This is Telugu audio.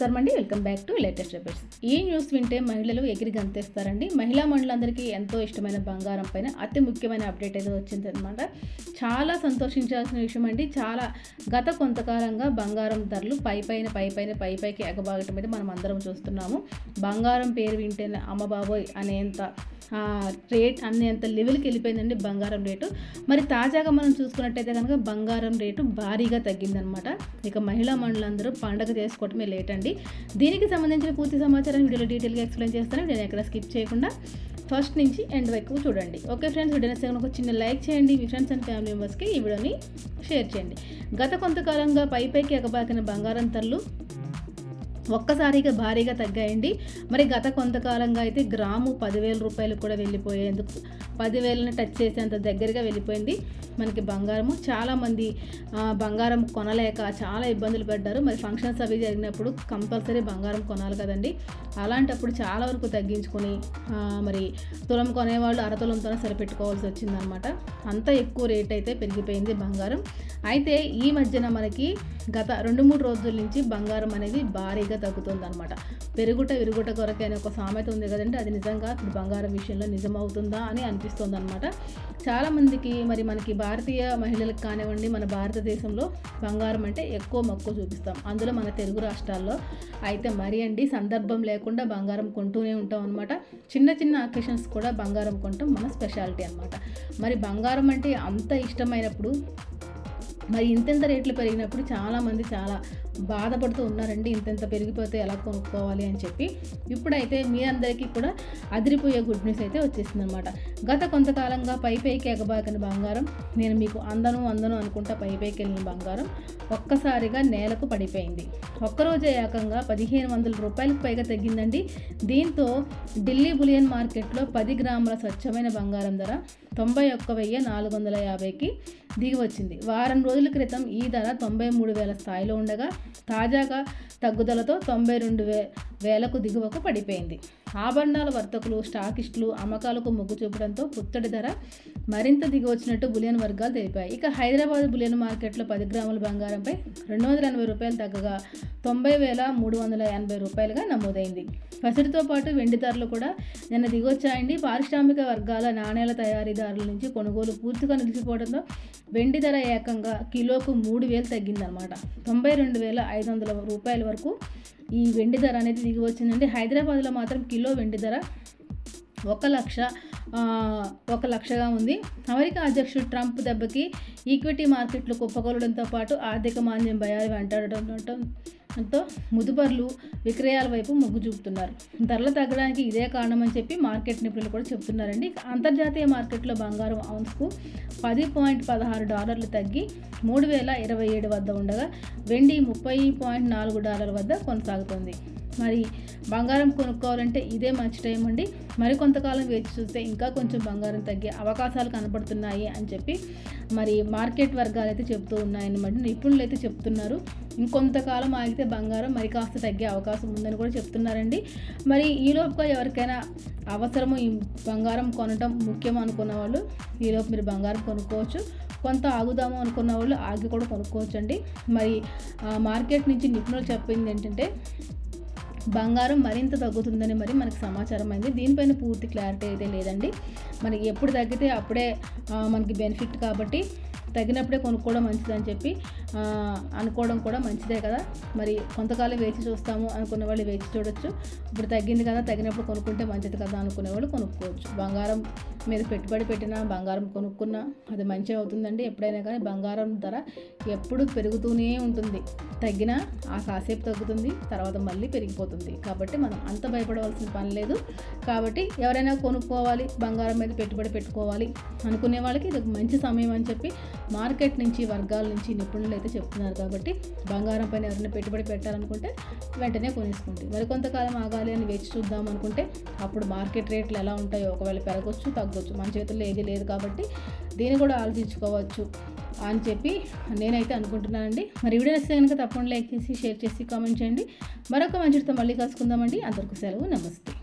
నమస్కారం అండి. Welcome back to latest updates ఈ న్యూస్ వింటే మహిళలు ఎగిరి గంతేస్తారండి. మహిళా మండలందరికీ ఎంతో ఇష్టమైన బంగారం పైన అతి ముఖ్యమైన అప్డేట్ అయితే వచ్చిందనమాట చాలా సంతోషించాల్సిన విషయం అండి. చాలా గత కొంతకాలంగా బంగారం ధరలు పై పైన పై పైన పై పైకి ఎగబాగటం అయితే మనం అందరం చూస్తున్నాము. బంగారం పేరు వింటేనే అమ్మబాబోయ్ అనేంత రేట్ అనేంత లెవెల్కి వెళ్ళిపోయిందండి బంగారం రేటు. మరి తాజాగా మనం చూసుకున్నట్టయితే కనుక బంగారం రేటు భారీగా తగ్గిందనమాట ఇక మహిళా మండలందరూ పండగ చేసుకోవటమే లేట్ అండి. దీనికి సంబంధించిన పూర్తి సమాచారం వీడియోలో డీటెయిల్గా ఎక్స్ప్లెయిన్ చేస్తాను. నేను ఎక్కడ స్కిప్ చేయకుండా ఫస్ట్ నుంచి ఎండ్ వరకు చూడండి. ఓకే ఫ్రెండ్స్ వీడియో నచ్చితే ఒక చిన్న లైక్ చేయండి. మీ ఫ్రెండ్స్ అండ్ ఫ్యామిలీ మెంబర్స్కి ఈ వీడియోని షేర్ చేయండి. గత కొంతకాలంగా పై పైకి ఎగబాకిన బంగారం ధరలు ఒక్కసారిగా భారీగా తగ్గాయండి. మరి గత కొంతకాలంగా అయితే గ్రాము పదివేల రూపాయలు కూడా వెళ్ళిపోయేందుకు పదివేలను టచ్ చేసేంత దగ్గరగా వెళ్ళిపోయింది మనకి బంగారము. చాలామంది బంగారం కొనలేక చాలా ఇబ్బందులు పడ్డారు. మరి ఫంక్షన్స్ అవి జరిగినప్పుడు కంపల్సరీ బంగారం కొనాలి కదండి. అలాంటప్పుడు చాలా వరకు తగ్గించుకొని మరి తులం కొనేవాళ్ళు అరతులంతోనే సరిపెట్టుకోవాల్సి వచ్చిందనమాట. అంత ఎక్కువ రేట్ అయితే పెరిగిపోయింది బంగారం. అయితే ఈ మధ్యన మనకి గత రెండు మూడు రోజుల నుంచి బంగారం అనేది భారీగా తగ్గుతుంది అనమాట పెరుగుట విరుగుట కొరకైన ఒక సామెత ఉంది కదండి అది నిజంగా ఇప్పుడు బంగారం విషయంలో నిజమవుతుందా అని అనిపిస్తుంది అనమాట చాలామందికి మరి మనకి భారతీయ మహిళలకు కానివ్వండి మన భారతదేశంలో బంగారం అంటే ఎక్కువ మక్కువ చూపిస్తాం. అందులో మన తెలుగు రాష్ట్రాల్లో అయితే మరి అండి సందర్భం లేకుండా బంగారం కొంటూనే ఉంటాం అనమాట చిన్న చిన్న అకేషన్స్ కూడా బంగారం కొంటాం మన స్పెషాలిటీ అనమాట మరి బంగారం అంటే అంత ఇష్టమైనప్పుడు మరి ఇంతెంత రేట్లు పెరిగినప్పుడు చాలామంది చాలా బాధపడుతూ ఉన్నారండి ఇంతెంత పెరిగిపోతే ఎలా కొనుక్కోవాలి అని చెప్పి. ఇప్పుడైతే మీ అందరికీ కూడా అదిరిపోయే గుడ్ న్యూస్ అయితే వచ్చేసింది అనమాట గత కొంతకాలంగా పై పైకి ఎగబాకిన బంగారం నేను మీకు అందను అందను అనుకుంటా పై పైకి వెళ్ళిన బంగారం ఒక్కసారిగా నేలకు పడిపోయింది. ఒక్కరోజే ఏకంగా పదిహేను వందల రూపాయలకు పైగా తగ్గిందండి. దీంతో ఢిల్లీ బులియన్ మార్కెట్లో పది గ్రాముల స్వచ్ఛమైన బంగారం ధర తొంభై ఒక్క వెయ్యి నాలుగు వందల యాభైకి దిగి వచ్చింది. వారం రోజులు క్రితం ఈ ధర తొంభై మూడు వేల స్థాయిలో ఉండగా తాజాగా తగ్గుదలతో తొంభై రెండు వే వేలకు దిగువకు పడిపోయింది. ఆభరణాల వర్తకులు స్టాకిస్టులు అమ్మకాలకు మొగ్గు చూపడంతో పుత్తడి ధర మరింత దిగవచ్చినట్టు బులియన్ వర్గాలు తెలిపాయి. ఇక హైదరాబాద్ బులియన్ మార్కెట్లో పది గ్రాముల బంగారంపై రెండు వందల ఎనభై రూపాయలు తగ్గగా తొంభై వేల మూడు వందల ఎనభై రూపాయలుగా నమోదైంది. పసిడితో పాటు వెండి ధరలు కూడా నిన్న దిగొచ్చాయండి. పారిశ్రామిక వర్గాల నాణేల తయారీదారుల నుంచి కొనుగోలు పూర్తిగా నిలిచిపోవడంతో వెండి ధర ఏకంగా కిలోకు మూడు వేలు తగ్గిందనమాట తొంభై రెండు వేల ఐదు వందల రూపాయల వరకు ఈ వెండి ధర అనేది దిగి వచ్చిందండి. హైదరాబాద్లో మాత్రం కిలో వెండి ధర ఒక లక్ష ఒక లక్షగా ఉంది. అమెరికా అధ్యక్షుడు ట్రంప్ దెబ్బకి ఈక్విటీ మార్కెట్లు కుప్పకొలడంతో పాటు ఆర్థిక మాంద్యం భయాలు వెంటాడటంతో ముదుపర్లు విక్రయాల వైపు మొగ్గు చూపుతున్నారు. ధరలు తగ్గడానికి ఇదే కారణం అని చెప్పి మార్కెట్ నిపుణులు కూడా చెప్తున్నారండి. అంతర్జాతీయ మార్కెట్లో బంగారం అవున్స్కు పది పాయింట్ పదహారు డాలర్లు తగ్గి మూడు వేల ఇరవై ఏడు వద్ద ఉండగా వెండి ముప్పై పాయింట్ నాలుగు డాలర్ వద్ద కొనసాగుతుంది. మరి బంగారం కొనుక్కోవాలంటే ఇదే మంచి టైం అండి. మరి కొంతకాలం వేచి చూస్తే ఇంకా కొంచెం బంగారం తగ్గే అవకాశాలు కనపడుతున్నాయి అని చెప్పి మరి మార్కెట్ వర్గాలు అయితే చెప్తూ ఉన్నాయన్నమాట. నిపుణులు అయితే చెప్తున్నారు. ఇంకొంతకాలం ఆగితే బంగారం మరి కాస్త తగ్గే అవకాశం ఉందని కూడా చెప్తున్నారండి. మరి ఈలోపుగా ఎవరికైనా అవసరము ఈ బంగారం కొనడం ముఖ్యం అనుకున్న వాళ్ళు ఈలోపు మీరు బంగారం కొనుక్కోవచ్చు. కొంత ఆగుదాము అనుకున్న వాళ్ళు ఆగి కూడా కొనుక్కోవచ్చు అండి మరి మార్కెట్ నుంచి నిపుణులు చెప్పింది ఏంటంటే బంగారం మరింత తగ్గుతుందని మరి మనకు సమాచారం అయింది దీనిపైన పూర్తి క్లారిటీ అయితే లేదండి. మనకి ఎప్పుడు తగ్గితే అప్పుడే మనకి బెనిఫిట్ కాబట్టి తగినప్పుడే కొనుక్కోవడం మంచిదని చెప్పి అనుకోవడం కూడా మంచిదే కదా. మరి కొంతకాలం వేచి చూస్తాము అనుకునే వాళ్ళు వేచి చూడొచ్చు. ఇప్పుడు తగ్గింది కదా తగినప్పుడు కొనుక్కుంటే మంచిది కదా అనుకునే వాళ్ళు కొనుక్కోవచ్చు. బంగారం మీద పెట్టుబడి పెట్టినా బంగారం కొనుక్కున్నా అది మంచిగా అవుతుందండి. ఎప్పుడైనా కానీ బంగారం ధర ఎప్పుడు పెరుగుతూనే ఉంటుంది. తగ్గినా ఆ కాసేపు తగ్గుతుంది తర్వాత మళ్ళీ పెరిగిపోతుంది. కాబట్టి మనం అంత భయపడవలసిన పని లేదు. కాబట్టి ఎవరైనా కొనుక్కోవాలి బంగారం మీద పెట్టుబడి పెట్టుకోవాలి అనుకునే వాళ్ళకి ఇది మంచి సమయం అని చెప్పి మార్కెట్ నుంచి వర్గాల నుంచి నిపుణులు అయితే చెప్తున్నారు కాబట్టి బంగారం పైన ఎవరైనా పెట్టుబడి పెట్టాలనుకుంటే వెంటనే కొనేసుకోండి. మరి కొంతకాలం ఆగాలి అని వేచి చూద్దాం అనుకుంటే అప్పుడు మార్కెట్ రేట్లు ఎలా ఉంటాయో ఒకవేళ పెరగచ్చు తగ్గొచ్చు. మన చేతుల్లో ఏది లేదు కాబట్టి దీన్ని కూడా ఆలోచించుకోవచ్చు అని చెప్పి నేనైతే అనుకుంటున్నానండి. మరి వీడియో నచ్చితే కనుక తప్పకుండా లైక్ చేసి షేర్ చేసి కామెంట్ చేయండి. మరొక మంచితో మళ్ళీ కలుసుకుందామండి. అందరికీ సెలవు. నమస్తే.